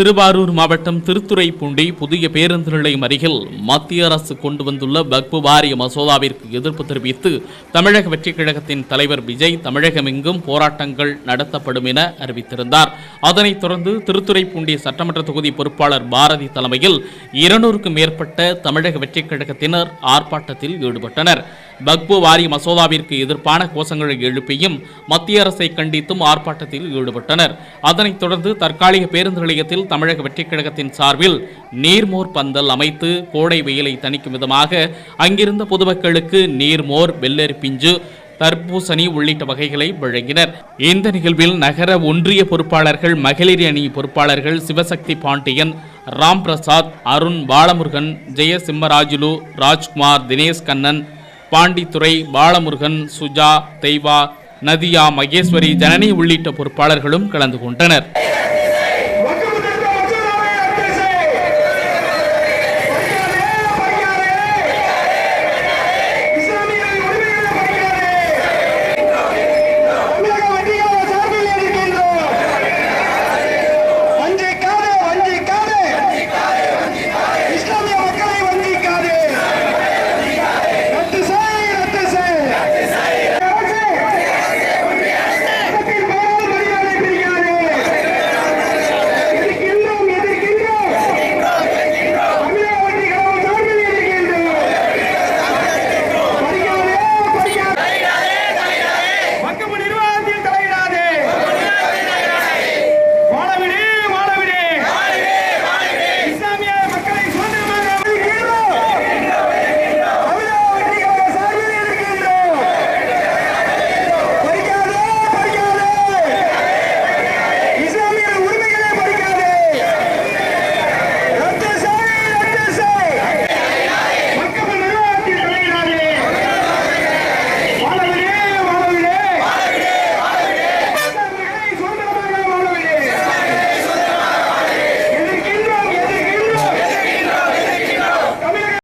திருவாரூர் மாவட்டம் திருத்துறைப்பூண்டி புதிய பேருந்து நிலையம் அருகில் மத்திய அரசு கொண்டு வந்துள்ள வக்பு வாரிய மசோதாவிற்கு எதிர்ப்பு தெரிவித்து தமிழக வெற்றிக் கழகத்தின் தலைவர் விஜய் தமிழகமெங்கும் போராட்டங்கள் நடத்தப்படும் என அறிவித்திருந்தார். அதனைத் தொடர்ந்து திருத்துறைப்பூண்டி சட்டமன்ற தொகுதி பொறுப்பாளர் பாரதி தலைமையில் இருநூறுக்கும் மேற்பட்ட தமிழக வெற்றிக் கழகத்தினர் ஆர்ப்பாட்டத்தில் ஈடுபட்டனர். வக்பு வாரி மசோதாவிற்கு எதிர்ப்பான கோஷங்களை எழுப்பியும் மத்திய அரசை கண்டித்தும் ஆர்ப்பாட்டத்தில் ஈடுபட்டனர். அதனைத் தொடர்ந்து தற்காலிக பேருந்து நிலையத்தில் தமிழக வெற்றிக் கழகத்தின் சார்பில் நீர்மோர் பந்தல் அமைத்து கோடை வெயிலை தணிக்கும் விதமாக அங்கிருந்த பொதுமக்களுக்கு நீர்மோர் வெள்ளரி பிஞ்சு தர்பூசணி உள்ளிட்ட வகைகளை வழங்கினர். இந்த நிகழ்வில் நகர ஒன்றிய பொறுப்பாளர்கள் மகளிர் அணி பொறுப்பாளர்கள் சிவசக்தி பாண்டியன் ராம் பிரசாத் அருண் பாலமுருகன் ஜெயசிம்மராஜுலு ராஜ்குமார் தினேஷ் கண்ணன் பாண்டித்துறை பாலமுருகன் சுஜா தெய்வா நதியா மகேஸ்வரி ஜனனி உள்ளிட்ட பொறுப்பாளர்களும் கலந்து கொண்டனர்.